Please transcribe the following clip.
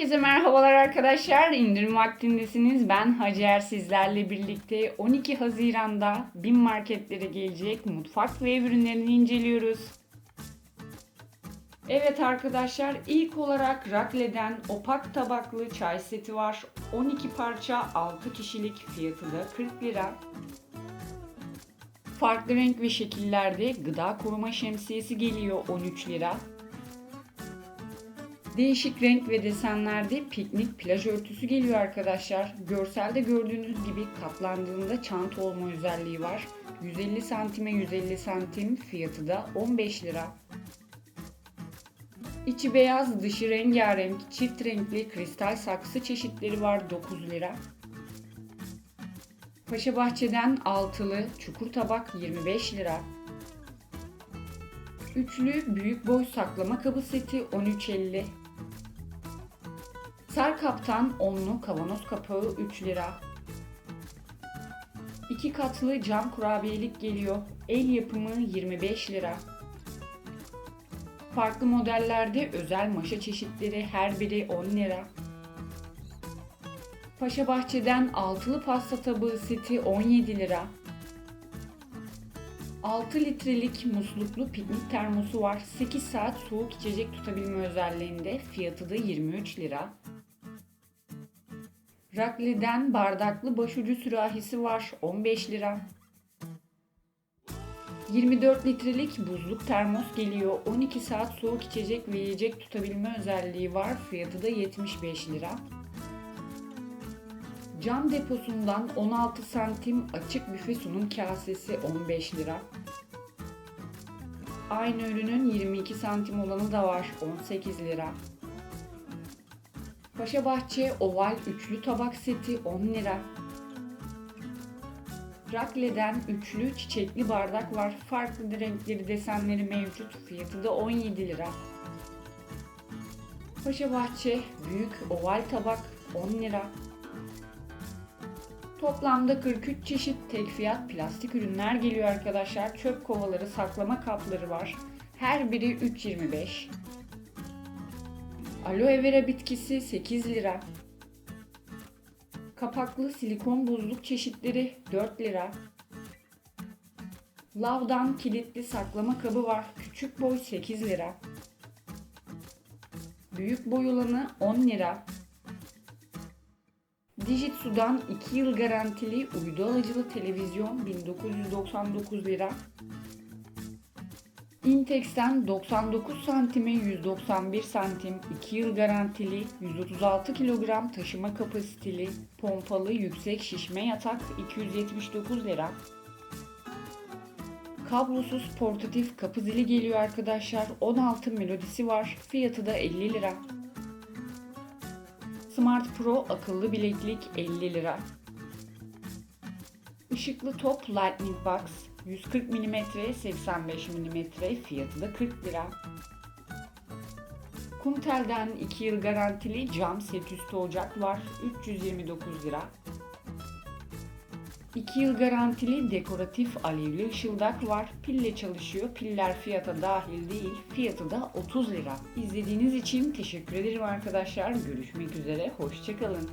Herkese merhabalar arkadaşlar. İndirim vaktindesiniz. Ben Hacer sizlerle birlikte 12 Haziran'da BİM marketlere gelecek mutfak ve ev ürünlerini inceliyoruz. Evet arkadaşlar ilk olarak Rakle'den opak tabaklı çay seti var. 12 parça 6 kişilik fiyatı da 40 lira. Farklı renk ve şekillerde gıda koruma şemsiyesi geliyor 13 lira. Değişik renk ve desenlerde piknik plaj örtüsü geliyor arkadaşlar. Görselde gördüğünüz gibi katlandığında çanta olma özelliği var. 150 santime 150 santim fiyatı da 15 lira. İçi beyaz, dışı rengarenk, çift renkli kristal saksı çeşitleri var 9 lira. Paşa Bahçe'den altılı çukur tabak 25 lira. Üçlü büyük boy saklama kabı seti 13.50. Sar kaptan onlu kavanoz kapağı 3 lira. İki katlı cam kurabiyelik geliyor. El yapımı 25 lira. Farklı modellerde özel maşa çeşitleri her biri 10 lira. Paşa Bahçe'den altılı pasta tabağı seti 17 lira. 6 litrelik musluklu piknik termosu var. 8 saat soğuk içecek tutabilme özelliğinde. Fiyatı da 23 lira. Rakli'den bardaklı başucu sürahisi var. 15 lira. 24 litrelik buzluk termos geliyor. 12 saat soğuk içecek ve yiyecek tutabilme özelliği var. Fiyatı da 75 lira. Cam deposundan 16 santim açık büfe sunum kasesi 15 lira. Aynı ürünün 22 santim olanı da var 18 lira. Paşa Bahçe oval üçlü tabak seti 10 lira. Rakle'den üçlü çiçekli bardak var. Farklı renkleri desenleri mevcut. Fiyatı da 17 lira. Paşa Bahçe büyük oval tabak 10 lira. Toplamda 43 çeşit tek fiyat plastik ürünler geliyor arkadaşlar. Çöp kovaları, saklama kapları var. Her biri 3.25. Aloe vera bitkisi 8 lira. Kapaklı silikon buzluk çeşitleri 4 lira. Lavdan kilitli saklama kabı var. Küçük boy 8 lira. Büyük boy olanı 10 lira. Dijitsu'dan 2 yıl garantili uydu alıcılı televizyon 1999 lira. Intex'ten 99 santime 191 santim 2 yıl garantili 136 kilogram taşıma kapasiteli pompalı yüksek şişme yatak 279 lira. Kablosuz portatif kapı zili geliyor arkadaşlar. 16 melodisi var. Fiyatı da 50 lira. Smart Pro akıllı bileklik 50 lira. Işıklı top Lightning Box 140 mm 85 mm fiyatı da 40 lira. Kumtel'den 2 yıl garantili cam set üstü ocak var 329 lira. 2 yıl garantili dekoratif alevli ışıldak var. Pille çalışıyor. Piller fiyata dahil değil. Fiyatı da 30 lira. İzlediğiniz için teşekkür ederim arkadaşlar. Görüşmek üzere. Hoşçakalın.